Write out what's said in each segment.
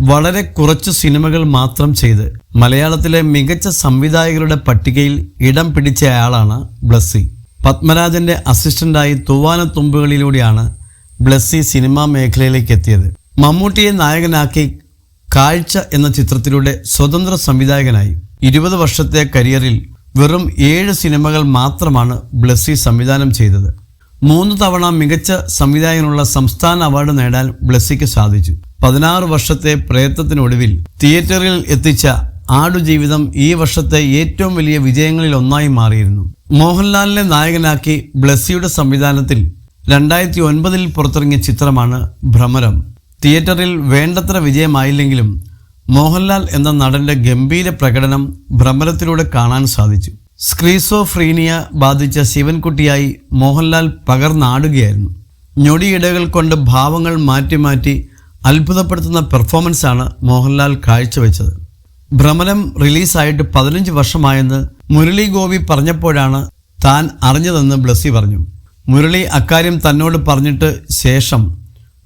വളരെ കുറച്ച് സിനിമകൾ മാത്രം ചെയ്ത് മലയാളത്തിലെ മികച്ച സംവിധായകരുടെ പട്ടികയിൽ ഇടം പിടിച്ചയാളാണ് ബ്ലസ്സി. പത്മരാജന്റെ അസിസ്റ്റന്റായി തൂവാന തുമ്പുകളിലൂടെയാണ് ബ്ലസ്സി സിനിമാ മേഖലയിലേക്ക് എത്തിയത്. മമ്മൂട്ടിയെ നായകനാക്കി കാഴ്ച എന്ന ചിത്രത്തിലൂടെ സ്വതന്ത്ര സംവിധായകനായി. ഇരുപത് വർഷത്തെ കരിയറിൽ വെറും ഏഴ് സിനിമകൾ മാത്രമാണ് ബ്ലസ്സി സംവിധാനം ചെയ്തത്. മൂന്ന് തവണ മികച്ച സംവിധായകനുള്ള സംസ്ഥാന അവാർഡ് നേടാൻ ബ്ലസ്സിക്ക് സാധിച്ചു. പതിനാറ് വർഷത്തെ പ്രയത്നത്തിനൊടുവിൽ തിയേറ്ററിൽ എത്തിച്ച ആടുജീവിതം ഈ വർഷത്തെ ഏറ്റവും വലിയ വിജയങ്ങളിൽ ഒന്നായി മാറിയിരുന്നു. മോഹൻലാലിനെ നായകനാക്കി ബ്ലസ്സിയുടെ സംവിധാനത്തിൽ രണ്ടായിരത്തി ഒൻപതിൽ പുറത്തിറങ്ങിയ ചിത്രമാണ് ഭ്രമരം. തിയേറ്ററിൽ വേണ്ടത്ര വിജയമായില്ലെങ്കിലും മോഹൻലാൽ എന്ന നടന്റെ ഗംഭീര പ്രകടനം ഭ്രമരത്തിലൂടെ കാണാൻ സാധിച്ചു. സ്ക്രീസോഫ്രീനിയ ബാധിച്ച ശിവൻകുട്ടിയായി മോഹൻലാൽ പകർന്നാടുകയായിരുന്നു. ഞൊടിയിടകൾ കൊണ്ട് ഭാവങ്ങൾ മാറ്റി മാറ്റി അത്ഭുതപ്പെടുത്തുന്ന പെർഫോമൻസാണ് മോഹൻലാൽ കാഴ്ചവെച്ചത്. ഭ്രമരം റിലീസായിട്ട് പതിനഞ്ച് വർഷമായെന്ന് മുരളി ഗോപി പറഞ്ഞപ്പോഴാണ് താൻ അറിഞ്ഞതെന്ന് ബ്ലസ്സി പറഞ്ഞു. മുരളി അക്കാര്യം തന്നോട് പറഞ്ഞിട്ട് ശേഷം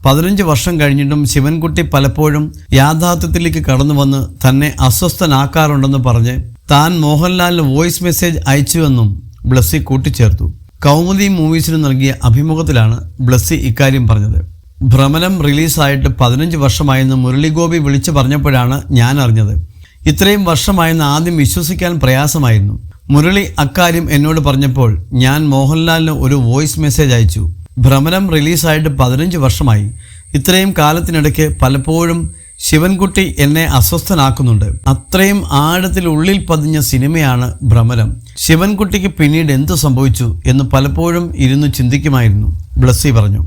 പതിനഞ്ച് വർഷം കഴിഞ്ഞിട്ടും ശിവൻകുട്ടി പലപ്പോഴും യാഥാർത്ഥ്യത്തിലേക്ക് കടന്നു വന്ന് തന്നെ അസ്വസ്ഥനാക്കാറുണ്ടെന്ന് പറഞ്ഞ് താൻ മോഹൻലാലിന് വോയിസ് മെസ്സേജ് അയച്ചുവെന്നും ബ്ലസ്സി കൂട്ടിച്ചേർത്തു. കൗമുദി മൂവീസിന് നൽകിയ അഭിമുഖത്തിലാണ് ബ്ലസ്സി ഇക്കാര്യം പറഞ്ഞത്. ഭ്രമണം റിലീസായിട്ട് പതിനഞ്ച് വർഷമായെന്ന് മുരളി ഗോപി വിളിച്ചു പറഞ്ഞപ്പോഴാണ് ഞാൻ അറിഞ്ഞത്. ഇത്രയും വർഷമായെന്ന് ആദ്യം വിശ്വസിക്കാൻ പ്രയാസമായിരുന്നു. മുരളി അക്കാര്യം എന്നോട് പറഞ്ഞപ്പോൾ ഞാൻ മോഹൻലാലിന് ഒരു വോയിസ് മെസ്സേജ് അയച്ചു. ഭ്രമനം റിലീസായിട്ട് പതിനഞ്ച് വർഷമായി. ഇത്രയും കാലത്തിനിടയ്ക്ക് പലപ്പോഴും ശിവൻകുട്ടി എന്നെ അസ്വസ്ഥനാക്കുന്നുണ്ട്. അത്രയും ആഴത്തിൽ ഉള്ളിൽ പതിഞ്ഞ സിനിമയാണ് ഭ്രമരം ശിവൻകുട്ടിക്ക് പിന്നീട് എന്തു സംഭവിച്ചു എന്ന് പലപ്പോഴും ഇരുന്നു ചിന്തിക്കുമായിരുന്നു. ബ്ലസ്സി പറഞ്ഞു.